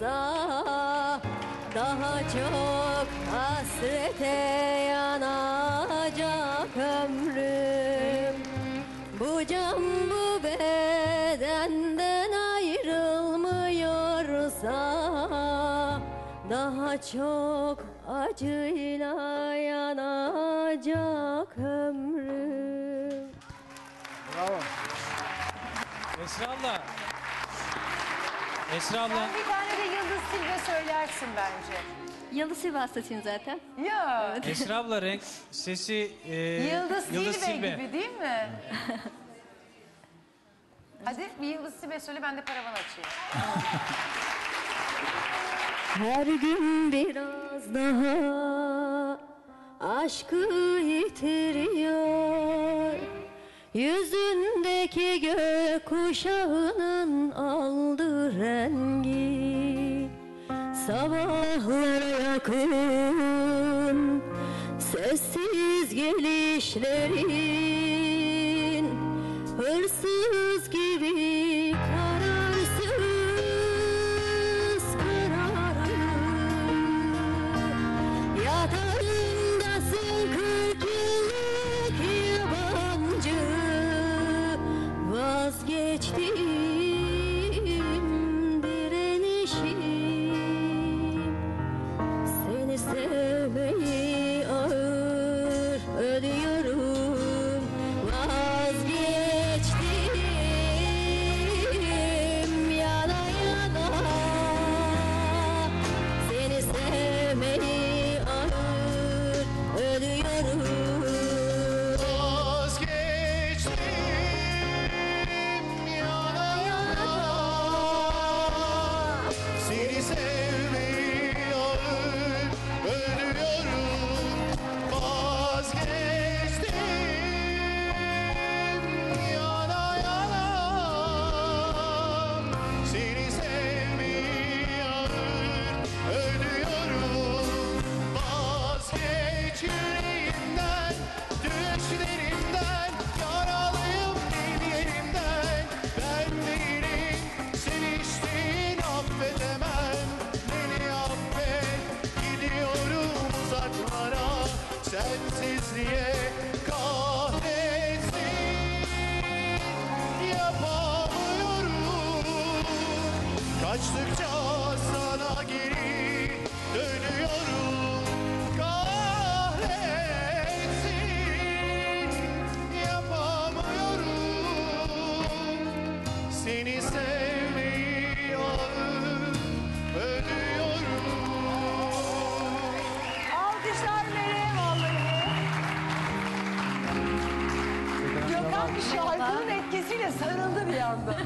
Daha çok hasrete yanacak ömrüm Bu can bu bedenden ayrılmıyorsa Daha çok acıyla yanacak ömrüm Bravo. Esra. Esra abla. Sen bir tane de Yıldız Tilbe söylersin bence. Yalı Sivas'tasın zaten. Ya. Esra abla renk sesi e, Yıldız, Tilbe. gibi değil mi? Hadi bir Yıldız Tilbe söyle ben de paravan açayım. Her gün biraz daha aşkı yitiriyor Yüzündeki gökkuşağının aldı rengi Sabahlara yakın sessiz gelişlerin etkisiyle sarıldı bir anda.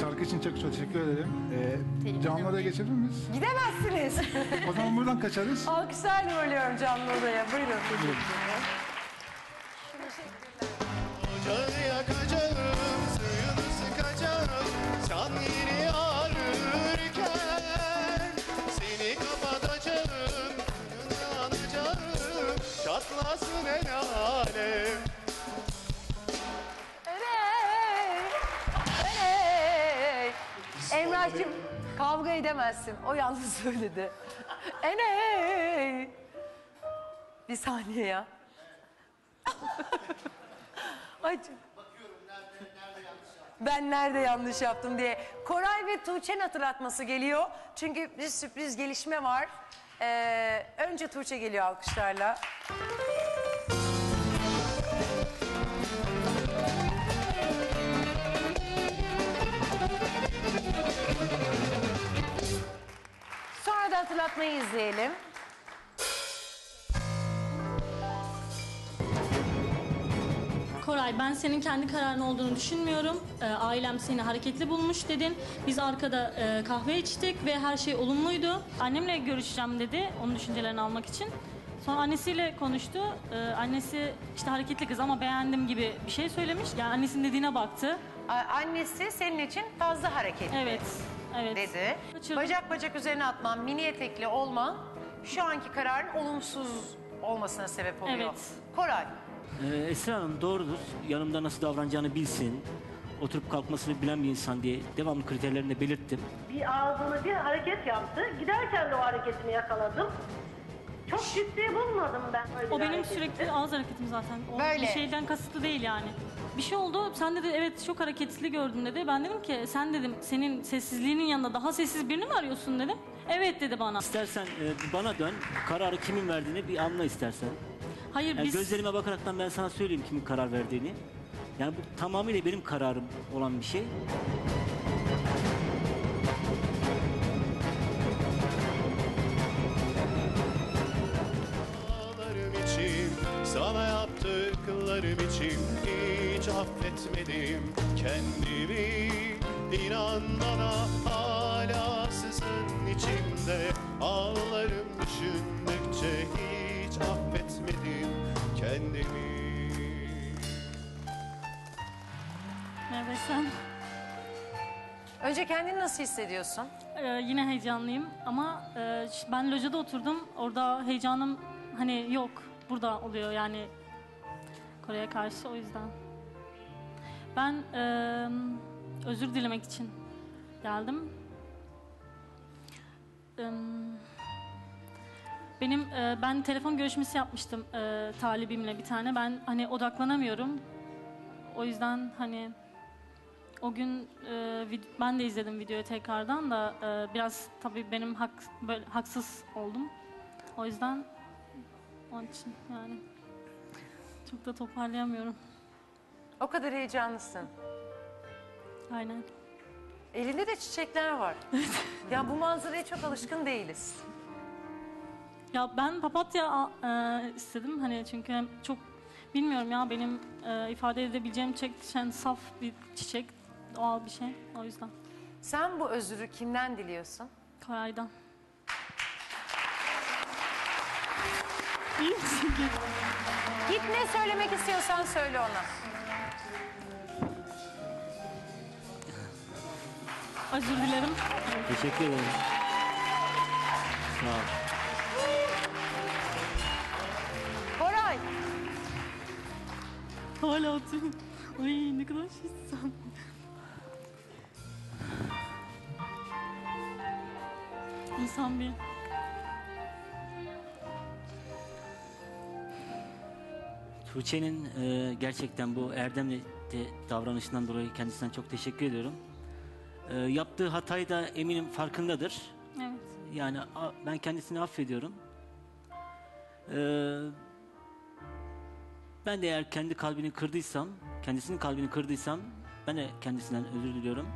Şarkı için çok çok teşekkür ederim. Ee, canlı odaya geçebilir miyiz? Gidemezsiniz. O zaman buradan kaçarız. Alkışlarla uğurluyorum canlı odaya. Buyurun. Ocağı kavga edemezsin. O yalnız söyledi. Eney. Bir saniye ya. Ay. Ben nerede yanlış yaptım diye. Koray ve Tuğçe'nin hatırlatması geliyor. Çünkü bir sürpriz gelişme var. Ee, önce Tuğçe geliyor alkışlarla. Hatırlatmayı izleyelim. Koray ben senin kendi kararın olduğunu düşünmüyorum. Ee, ailem seni hareketli bulmuş dedin. Biz arkada e, kahve içtik ve her şey olumluydu. Annemle görüşeceğim dedi onun düşüncelerini almak için. Sonra annesiyle konuştu. Ee, annesi işte hareketli kız ama beğendim gibi bir şey söylemiş. Yani annesinin dediğine baktı. A- Annesi senin için fazla hareketli Evet. Evet. dedi. Kaçırdım. Bacak bacak üzerine atman, mini etekli olman şu anki kararın olumsuz olmasına sebep oluyor. Evet. Koray, Ee, Esra Hanım doğrudur. Yanımda nasıl davranacağını bilsin. oturup kalkmasını bilen bir insan diye devamlı kriterlerini de belirttim. bir ağzını bir hareket yaptı. Giderken de o hareketini yakaladım. Çok ciddi bulmadım ben öyle O benim hareketi. sürekli ağız hareketim zaten. O Böyle. bir şeyden kasıtlı değil yani. Bir şey oldu. Sen dedi evet çok hareketli gördüm dedi. Ben dedim ki sen dedim senin sessizliğinin yanında daha sessiz birini mi arıyorsun dedim. Evet dedi bana. İstersen e, bana dön, kararı kimin verdiğini bir anla istersen. Hayır Yani biz gözlerime bakaraktan ben sana söyleyeyim kimin karar verdiğini. Yani bu tamamıyla benim kararım olan bir şey. İçin, sana yaptıklarım için hiç affetmedim kendimi. İnan bana hala sızın içimde ağlarım düşündükçe hiç affetmedim kendimi. Sen. Önce kendini nasıl hissediyorsun? Ee, yine heyecanlıyım ama e, ben lojada oturdum. Orada heyecanım hani yok. Burada oluyor yani Kore'ye karşı o yüzden. Ben e, özür dilemek için geldim. E, Benim e, ben telefon görüşmesi yapmıştım e, talibimle bir tane. Ben hani odaklanamıyorum. O yüzden hani o gün e, ben de izledim videoyu tekrardan da e, biraz tabii benim hak böyle haksız oldum. O yüzden onun için yani çok da toparlayamıyorum. O kadar heyecanlısın. Aynen. Elinde de çiçekler var. ya bu manzaraya çok alışkın değiliz. Ya ben papatya e, istedim hani çünkü hem çok bilmiyorum ya benim e, ifade edebileceğim yani saf bir çiçek doğal bir şey o yüzden. Sen bu özürü kimden diliyorsun? Karaydan. İyi misin? Git ne söylemek istiyorsan söyle ona. Özür dilerim. Teşekkür ederim. Sağ ol. Koray. Hala atıyorum. Ay ne kadar şişsem. İnsan bir Tuğçe'nin e, gerçekten bu erdemli de davranışından dolayı kendisinden çok teşekkür ediyorum. E, yaptığı hatayı da eminim farkındadır. evet. Yani a- ben kendisini affediyorum. E, ben de eğer kendi kalbini kırdıysam, kendisinin kalbini kırdıysam ben de kendisinden özür diliyorum.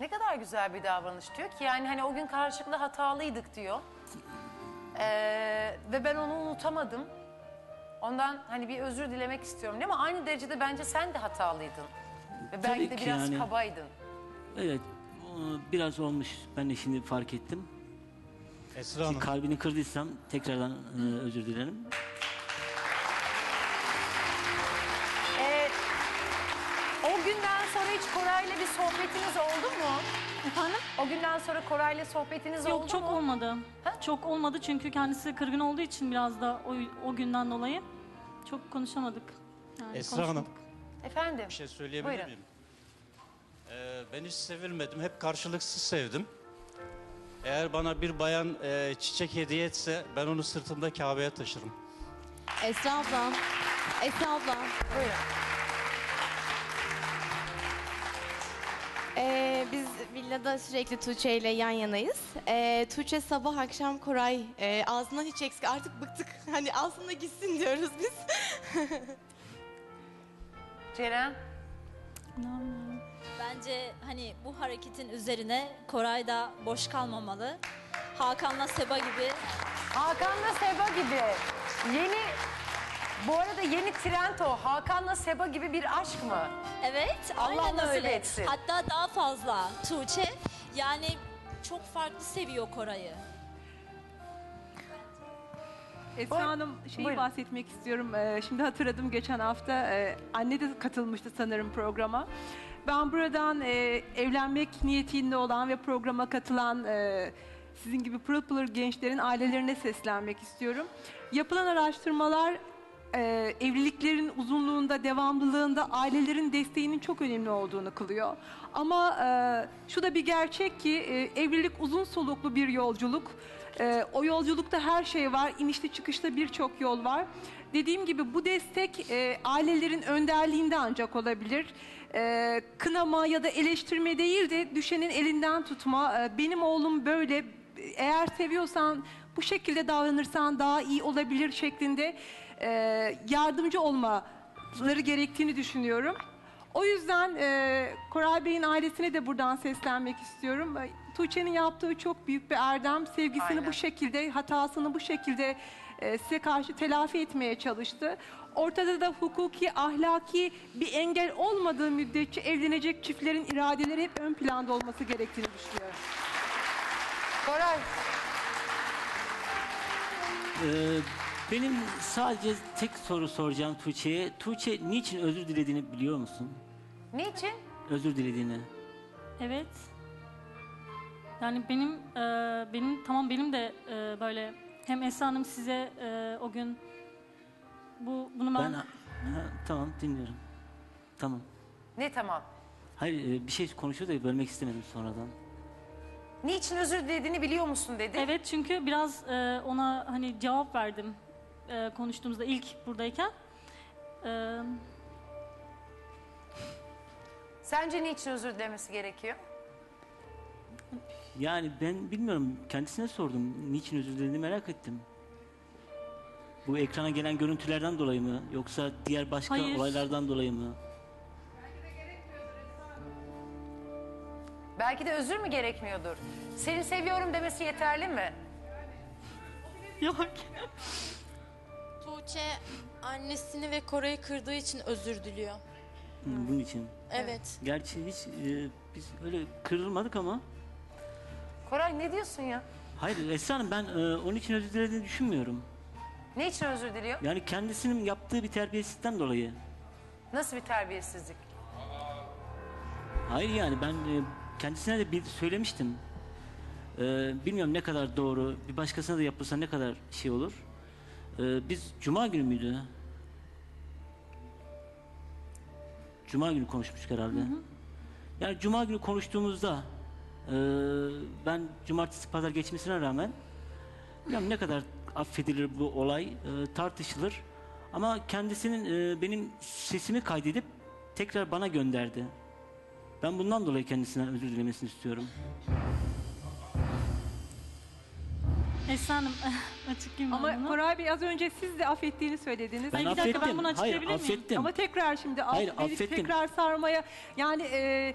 Ne kadar güzel bir davranış diyor ki yani hani o gün karşılıklı hatalıydık diyor. Ee, ve ben onu unutamadım. Ondan hani bir özür dilemek istiyorum değil mi? Aynı derecede bence sen de hatalıydın. Ve belki Tabii de ki biraz yani. kabaydın. Evet, o biraz olmuş. Ben de şimdi fark ettim. Esra Hanım. Kalbini kırdıysam tekrardan e, özür dilerim. Ee, o günden sonra hiç Koray'la bir sohbetiniz oldu mu? Efendim? O günden sonra Koray'la sohbetiniz oldu Yok çok mu? olmadı. Ha? Çok olmadı çünkü kendisi kırgın olduğu için biraz da o, o günden dolayı çok konuşamadık. Yani Esra Hanım. konuşmadık. Efendim? Bir şey söyleyebilir Buyurun. miyim? Ee, ben hiç sevilmedim. Hep karşılıksız sevdim. Eğer bana bir bayan e, çiçek hediye etse ben onu sırtımda Kabe'ye taşırım. Esra abla. Esra abla. Buyurun. Ee, biz villada sürekli Tuğçe ile yan yanayız. Ee, Tuğçe sabah akşam Koray e, ağzından hiç eksik. Artık bıktık. Hani aslında gitsin diyoruz biz. Ceren? Bence hani bu hareketin üzerine Koray da boş kalmamalı. Hakan'la Seba gibi Hakan'la Seba gibi. Yeni, bu arada yeni trend o. Hakan'la Seba gibi bir aşk mı? evet Allah aynen nasip öyle. etsin. Hatta daha fazla Tuğçe yani çok farklı seviyor Koray'ı. Esra. Hanım şeyi Buyurun. bahsetmek istiyorum. Ee, şimdi hatırladım geçen hafta e, anne de katılmıştı sanırım programa. Ben buradan e, evlenmek niyetinde olan ve programa katılan e, sizin gibi pırıl pırıl gençlerin ailelerine seslenmek istiyorum. Yapılan araştırmalar e, evliliklerin uzunluğunda, devamlılığında ailelerin desteğinin çok önemli olduğunu kılıyor. Ama e, şu da bir gerçek ki e, evlilik uzun soluklu bir yolculuk. E, o yolculukta her şey var, inişli çıkışta birçok yol var. Dediğim gibi bu destek e, ailelerin önderliğinde ancak olabilir. E, kınama ya da eleştirme değil de düşenin elinden tutma. E, benim oğlum böyle, eğer seviyorsan bu şekilde davranırsan daha iyi olabilir şeklinde e, yardımcı olmaları gerektiğini düşünüyorum. O yüzden e, Koray Bey'in ailesine de buradan seslenmek istiyorum. E, Tuğçe'nin yaptığı çok büyük bir erdem. Sevgisini Aynen. bu şekilde, hatasını bu şekilde e, size karşı telafi etmeye çalıştı. Ortada da hukuki, ahlaki bir engel olmadığı müddetçe evlenecek çiftlerin iradeleri hep ön planda olması gerektiğini düşünüyorum. Koray, Ee, benim sadece tek soru soracağım Tuğçe'ye. Tuğçe niçin özür dilediğini biliyor musun? niçin? Özür dilediğini. Evet. Yani benim e, benim tamam benim de e, böyle hem Esra Hanım size e, o gün bu bunu ben, Ben ha, tamam dinliyorum. Tamam. Ne tamam? Hayır e, bir şey konuşuyor da bölmek istemedim sonradan. Niçin özür dilediğini biliyor musun dedi. Evet çünkü biraz e, ona hani cevap verdim e, konuştuğumuzda ilk buradayken. E, Sence niçin özür dilemesi gerekiyor? Yani ben bilmiyorum kendisine sordum. Niçin özür dilediğini merak ettim. Bu ekrana gelen görüntülerden dolayı mı yoksa diğer başka Hayır. olaylardan dolayı mı? Belki de özür mü gerekmiyordur? Seni seviyorum demesi yeterli mi? yok. Tuğçe annesini ve Koray'ı kırdığı için özür diliyor. Hı, Bunun için. Evet. Gerçi hiç e, biz öyle kırılmadık ama. Koray ne diyorsun ya? Hayır Esra Hanım ben e, onun için özür dilediğini düşünmüyorum. Ne için özür diliyor? Yani kendisinin yaptığı bir terbiyesizlikten dolayı. Nasıl bir terbiyesizlik? Hayır yani ben e, kendisine de bir söylemiştim. E, bilmiyorum ne kadar doğru, bir başkasına da yapılsa ne kadar şey olur. E, biz Cuma günü müydü? Cuma günü konuşmuştuk herhalde. Yani Cuma günü konuştuğumuzda e, ben Cumartesi Pazar geçmesine rağmen bilmiyorum ne kadar affedilir bu olay e, tartışılır. Ama kendisinin e, benim sesimi kaydedip tekrar bana gönderdi. Ben bundan dolayı kendisinden özür dilemesini istiyorum. Esra Hanım açıklayayım ben Ama bunu. Koray Bey az önce siz de affettiğini söylediniz. Ben bir dakika, ben affettim. bunu Hayır açıklayabilir miyim? affettim. Ama tekrar şimdi Hayır, beni affettim. tekrar sarmaya yani e,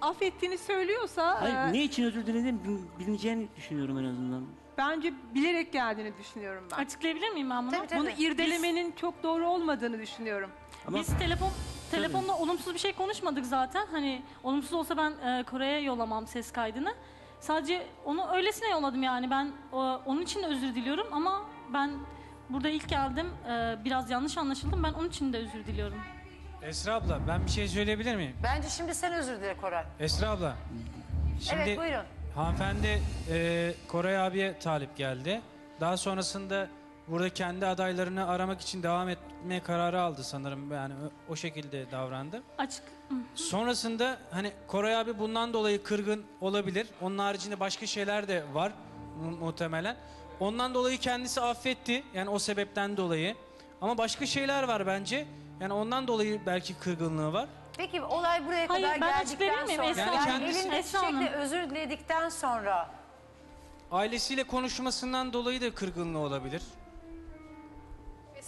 affettiğini söylüyorsa Hayır e, ne için özür dilediğini bil- bilineceğini düşünüyorum en azından. bence bilerek geldiğini düşünüyorum ben. Açıklayabilir miyim ben bunu? Tabii, tabii. Bunu irdelemenin çok doğru olmadığını düşünüyorum. Ama Biz telefon telefonda olumsuz bir şey konuşmadık zaten. Hani olumsuz olsa ben e, Kore'ye yollamam ses kaydını. Sadece onu öylesine yolladım yani. Ben o, onun için de özür diliyorum ama ben burada ilk geldim. e, biraz yanlış anlaşıldım. Ben onun için de özür diliyorum. Esra abla ben bir şey söyleyebilir miyim? Bence şimdi sen özür dile Koray. Esra abla. Şimdi Evet buyurun. hanımefendi e, Koray abiye talip geldi. Daha sonrasında burada kendi adaylarını aramak için devam etme kararı aldı sanırım. Yani o- şekilde davrandı. Açık. Sonrasında hani Koray abi bundan dolayı kırgın olabilir. Onun haricinde başka şeyler de var mu- muhtemelen. Ondan dolayı kendisi affetti. Yani o sebepten dolayı. Ama başka şeyler var bence. Yani ondan dolayı belki kırgınlığı var. Peki olay buraya Hayır, kadar ben geldikten açıklayabilir miyim? sonra, Esra Yani Hanım. elinde Esra Hanım. çiçekle özür diledikten sonra Ailesiyle konuşmasından dolayı da kırgınlığı olabilir.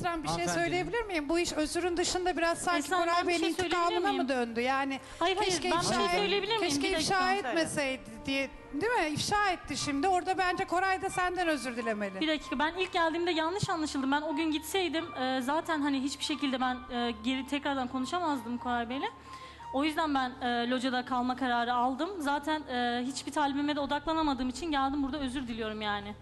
Esra'm bir şey Hanımefendi. söyleyebilir miyim? Bu iş özürün dışında biraz sanki Esra, Koray bir Bey'in şey söyleyebilir intikamına miyim? mı döndü? Yani Hayır, hayır, keşke ben bir şey ifşa, söyleyebilir miyim? keşke Bir dakika. ifşa etmeseydi diye değil mi? İfşa etti şimdi. Orada bence Koray da senden özür dilemeli. Bir dakika ben ilk geldiğimde yanlış anlaşıldım. Ben o gün gitseydim e, zaten hani hiçbir şekilde ben e, geri tekrardan konuşamazdım Koray Bey'le. O yüzden ben e, locada kalma kararı aldım. Zaten e, hiçbir talibime de odaklanamadığım için geldim burada özür diliyorum yani.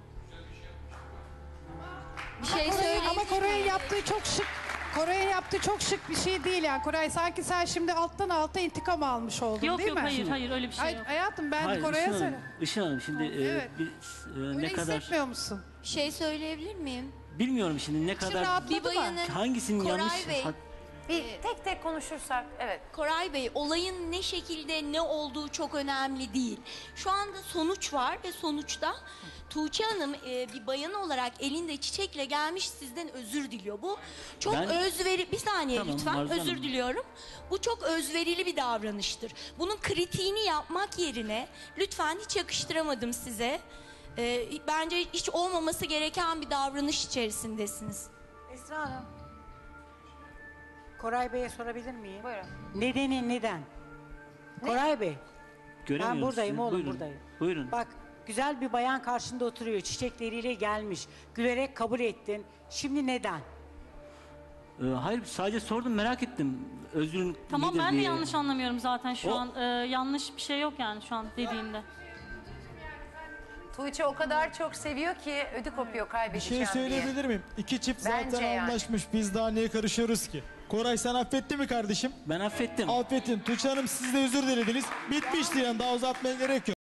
Bir şey Koray- söyleyeyim. ama Koray'ın yaptığı çok şık Koray'ın yaptığı çok şık bir şey değil yani. Koray sanki sen şimdi alttan alta intikam almış oldun Yok değil yok mi? hayır hayır öyle bir şey Ay, yok. hayatım ben Hayır Koray'a Işın Hanım, söyle. Işın Hanım şimdi e, Evet. biz, e, Öyle ne kadar hissetmiyor musun? Bir şey söyleyebilir miyim? bilmiyorum şimdi ne kadar rahatladı Bir mı? bayanın hangisinin Koray yanlış Bey, hat- Bir tek tek konuşursak evet. Koray Bey olayın ne şekilde ne olduğu çok önemli değil. Şu anda sonuç var ve sonuçta Tuğçe Hanım e, bir bayan olarak elinde çiçekle gelmiş sizden özür diliyor. Bu çok Ben- özveri bir saniye Tamam, lütfen Arzu özür Hanım. diliyorum. Bu çok özverili bir davranıştır. Bunun kritiğini yapmak yerine lütfen hiç yakıştıramadım size. E, bence hiç olmaması gereken bir davranış içerisindesiniz. Esra Hanım. Koray Bey'e sorabilir miyim? Buyurun. Nedeni neden? Koray Bey. Göremiyorum Ben buradayım sizi. oğlum Buyurun. buradayım. Buyurun. Bak güzel bir bayan karşında oturuyor. Çiçekleriyle gelmiş. Gülerek kabul ettin. Şimdi neden? Ee, hayır sadece sordum merak ettim. Özrün Tamam nedir ben de diye. yanlış anlamıyorum zaten şu O- an. Ee, yanlış bir şey yok yani şu an dediğinde. Tuğçe o kadar çok seviyor ki ödü kopuyor Bir kaybedeceğim şey diye. söyleyebilir miyim? İki çift Bence zaten yani. anlaşmış. Biz daha niye karışıyoruz ki? Koray sen affetti mi kardeşim? Ben affettim. Affettin. Tuğçe Hanım siz de özür dilediniz. Bitmişti yani daha uzatmaya gerek yok.